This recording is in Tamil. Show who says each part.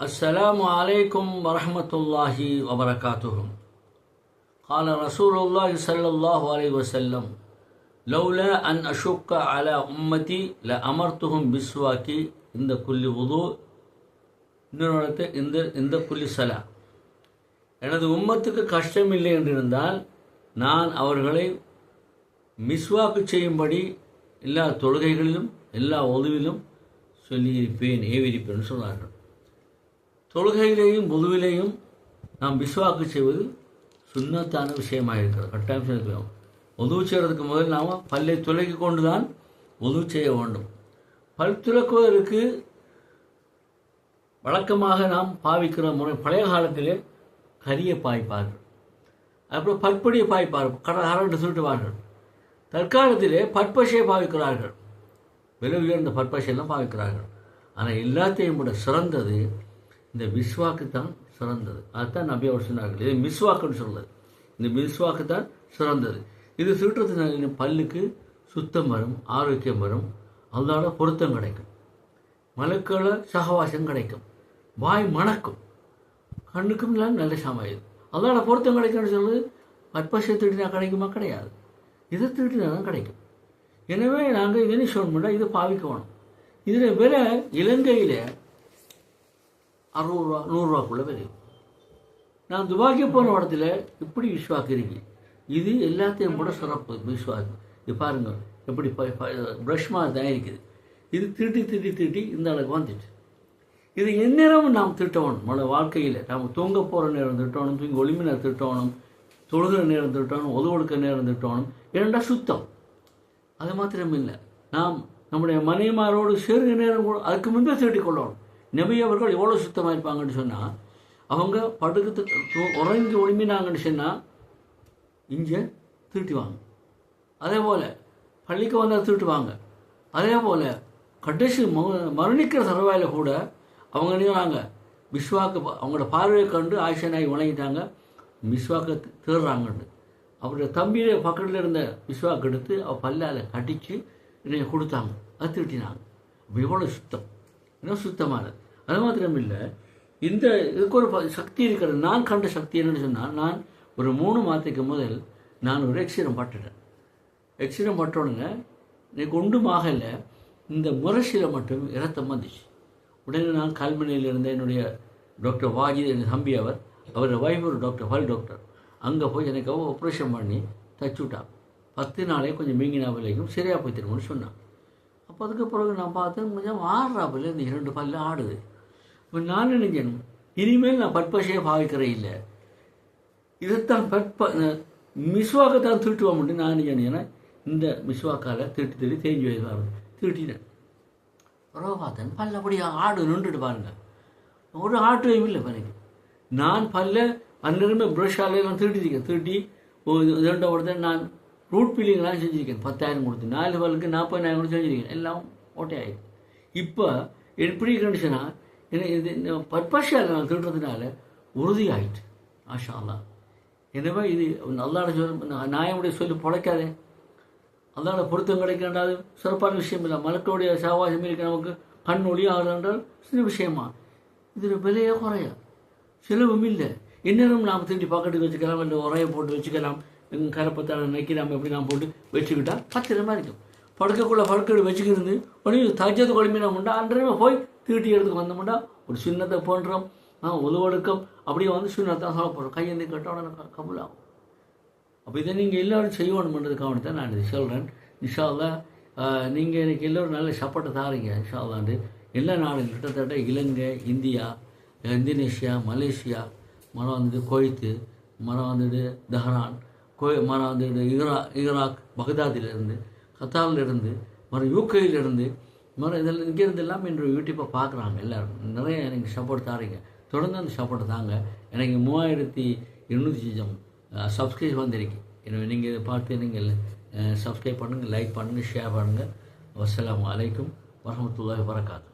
Speaker 1: السلام عليكم ورحمة الله وبركاته قال رسول الله صلى الله عليه وسلم لولا أن أشق على أمتي لأمرتهم بالسواك عند كل وضوء இன்னொரு இடத்து இந்த இந்த குல்லி சலா எனது உம்மத்துக்கு கஷ்டம் இல்லை என்றிருந்தால் நான் அவர்களை மிஸ்வாக்கு செய்யும்படி எல்லா தொழுகைகளிலும் எல்லா உதவிலும் சொல்லியிருப்பேன் ஏவிருப்பேன் சொன்னார்கள் தொழுகையிலேயும் பொதுவிலேயும் நாம் விஸ்வாக்கு செய்வது சுண்ணத்தான விஷயமாக இருக்கிறது. கட்டாயம் செய்யலாம் உதவு செய்கிறதுக்கு முதல் நாம் பல்லை துளைக்கி கொண்டு தான் உதவு செய்ய வேண்டும். பல் துளக்குவதற்கு வழக்கமாக நாம் பாவிக்கிற முறை பழைய காலத்திலே கரிய பாய்ப்பார்கள். அப்புறம் பற்படியை பாய்ப்பார்கள். கடல் அரண்டு சுருட்டுவார்கள் தற்காலத்திலே பற்பசையை பாவிக்கிறார்கள். விலை உயர்ந்த பற்பசையெல்லாம் பாவிக்கிறார்கள். ஆனால் எல்லாத்தையும் விட சிறந்தது இந்த விஸ்வாக்கு தான் சிறந்தது. அதுதான் நபி அவர் சொன்னார்கள். இது மிஸ்வாக்குன்னு சொல்லுது இந்த மிஸ்வாக்கு தான் சிறந்தது. இது சுட்டுறதுனால பல்லுக்கு சுத்தம் வரும் ஆரோக்கியம் வரும். அதோட பொருத்தம் கிடைக்கும். மலக்கள சகவாசம் கிடைக்கும். வாய் மணக்கும். கண்ணுக்கும் எல்லாம் நல்ல சமாயுது அதோட பொருத்தம் கிடைக்கும்னு சொல்லுது பற்பசை திருடினா கிடைக்குமா? கிடையாது. இதை திருடினா தான் கிடைக்கும். எனவே நாங்கள் இதனை சொல்லணும்னா இதை பாவிக்கணும். இதில் வேற இலங்கையில் அறுநூறுவா நூறுரூவாக்குள்ளே விலை. நான் துபாய்க்கு போன இடத்துல இப்படி விஸ்வாக்கு இருக்கு இது எல்லாத்தையும் கூட சிறப்பு விஸ்வாக்கு. இது பாருங்க எப்படி ப்ரஷ் மாதிரி தான் இருக்குது இது திருட்டி திருட்டி திருட்டி இந்த அளவுக்கு வந்துட்டு இது எந்நேரமும் நாம் திட்டணும். நம்மளோட வாழ்க்கையில் நாம் தூங்க போகிற நேரம் திட்டணும் தூங்கி ஒளிமி நேரம் திட்டணும் தொழுகிற நேரம் திட்டணும் ஒது கொடுக்க நேரம் திட்டணும். இரண்டா சுத்தம். அது மாத்திரம் இல்லை நாம் நம்முடைய மனைவிமாரோடு சேருகிற நேரம் கூட அதுக்கு முன்பே திருட்டி கொள்ளணும். நபி அவர்கள் எவ்வளோ சுத்தமாக இருப்பாங்கன்னு சொன்னால் அவங்க படுக்கிறதுக்கு உறங்கி ஒளிமினாங்கன்னு சொன்னால் இங்கே திருட்டுவாங்க. அதே போல் பள்ளிக்கு வந்தால் திருட்டுவாங்க. அதே போல் கடைசி மரணிக்கிற தருவாயில் கூட அவங்க நினைக்கிறாங்க விஸ்வாக்கு அவங்களோட பார்வையை கண்டு ஆயிஷனாகி வணங்கிட்டாங்க விஸ்வாக்கை தேடுறாங்கன்னு அவருடைய தம்பியை பக்கத்தில் இருந்த விஸ்வாக்கு எடுத்து அவள் பல்லால் கடித்து என்னை கொடுத்தாங்க. அது திருட்டினாங்க. இவ்வளோ சுத்தம். இன்னும் சுத்தமானது? அது மாத்திரம் இல்லை. இந்த இதுக்கு ஒரு சக்தி இருக்கிறது. நான் கண்ட சக்தி என்னன்னு சொன்னால் நான் ஒரு மூணு மாதத்துக்கு முதல் நான் ஒரு எக்ஸிரம் பட்டுட்டேன். எக்ஸிரம் பட்டோடனே எனக்கு ஒன்றும் ஆகலை. இந்த முரசில் மட்டும் இரத்தம் வந்துச்சு. உடனே நான் கல்மனையில் இருந்த என்னுடைய டாக்டர் வாஜித் என் தம்பி அவர் அவரோட வைஃப் ஒரு டாக்டர் ஹல் டாக்டர் அங்கே போய் எனக்கு ஆப்ரேஷன் பண்ணி தச்சு விட்டான் பத்து நாளே கொஞ்சம் மீங்கினா விலைக்கும் சரியாக போய் திரும்பணும்னு சொன்னான். அப்போ அதுக்கு பிறகு நான் பார்த்தேன் கொஞ்சம் ஆடுறா இந்த இரண்டு பல்லு ஆடுது. நான் நினைஞ்சேன் இனிமேல் நான் பற்பசையை பாவிக்கிறேன் இல்லை. இதைத்தான் பற்ப மிஸ்வாக்கத்தான் திருட்டுவோம் மட்டும் நான் நினைச்சேன் ஏன்னா இந்த மிஸ்வாக்கால் திருட்டு திருடி தேஞ்சு வைப்பாங்க திருட்டினேன் பிறகு பல்லபடியாக ஆடு நின்றுட்டு பாருங்க. ஒரு ஆட்டையும் இல்லை எனக்கு. நான் பல்ல அன்னிருமே ப்ரஷால எல்லாம் திருட்டிருக்கேன் திருட்டி இரண்டை ஒருத்தன் நான் ரூட் பில்லிங்லாம் செஞ்சுருக்கேன். பத்தாயிரம் கொடுத்து நாலு பல்லுக்கு நாற்பதாயிரம் கொடுத்து செஞ்சுருக்கேன். எல்லாம் ஓட்டையாயிடுது இப்போ எப்படி கண்டிஷனாக இது பர்பஷால் நான் திருடுறதுனால உறுதியாயிட்டு. ஆஷாலா எனவே இது நல்லாட சொல் நாயமுடைய சொல்லி பிழைக்காதே. அதனால பொருத்தம் கிடைக்கின்றது சிறப்பான விஷயம் இல்லை. மலக்கோடைய சாவாசம் இருக்க நமக்கு கண் ஒளி என்றால் சில விஷயமா இதில் விலையே குறையா. செலவும் இல்லை. இன்னும் நாம் திரும்பி பக்கத்துக்கு வச்சுக்கலாம் இல்லை உரையை போட்டு வச்சுக்கலாம். எங்கள் கரப்பத்தான நைக்கலாம் எப்படி நான் போட்டு வச்சுக்கிட்டால் பத்திரமா இருக்கும். படுக்கக்குள்ளே படுக்கை வச்சுக்கிறது உடனே தஜது குழம்பினா உண்டா அன்றே போய் திருட்டி எடுத்துக்கு வந்தோம்னா ஒரு சின்னத்தை போன்றோம். உதவடுக்கம் அப்படியே வந்து சின்னத்தான் சொல்ல போகிறோம் கையெந்தி கட்டோட உடனே கபுலாகும் அப்போ இதை நீங்கள் எல்லோரும் செய்யணுமன்றதுக்காக தான் நான் இதை சொல்கிறேன் இன்ஷால்லா நீங்கள் எனக்கு எல்லோரும் நல்ல சப்போர்ட்டை தாரீங்க இன்ஷால்லாண்டு எல்லா நாடும் கிட்டத்தட்ட இலங்கை இந்தியா இந்தோனேஷியா மலேசியா மரம் வந்துட்டு கொய்த்து மரம் வந்துட்டு தஹரான் கோய் மரம் வந்துட்டு ஈரா ஈராக் பக்தாதிலிருந்து கத்தாரிலிருந்து மரம் யூகேயிலிருந்து மறு இதில் இங்கேருந்து இல்லாமல் இன்று யூடியூப்பை பார்க்குறாங்க எல்லோரும். நிறைய எனக்கு சப்போர்ட் தாரீங்க. தொடர்ந்து அந்த சப்போர்ட் தாங்க. எனக்கு மூவாயிரத்தி எண்ணூற்றி சப்ஸ்கிரைப் வந்திருக்கு. எனவே நீங்கள் இதை பார்த்து நீங்கள் சப்ஸ்கிரைப் பண்ணுங்கள் லைக் பண்ணுங்கள் ஷேர் பண்ணுங்கள் வசலாம் வலைக்கும் வரமத்துல்லாஹி வரகாத்து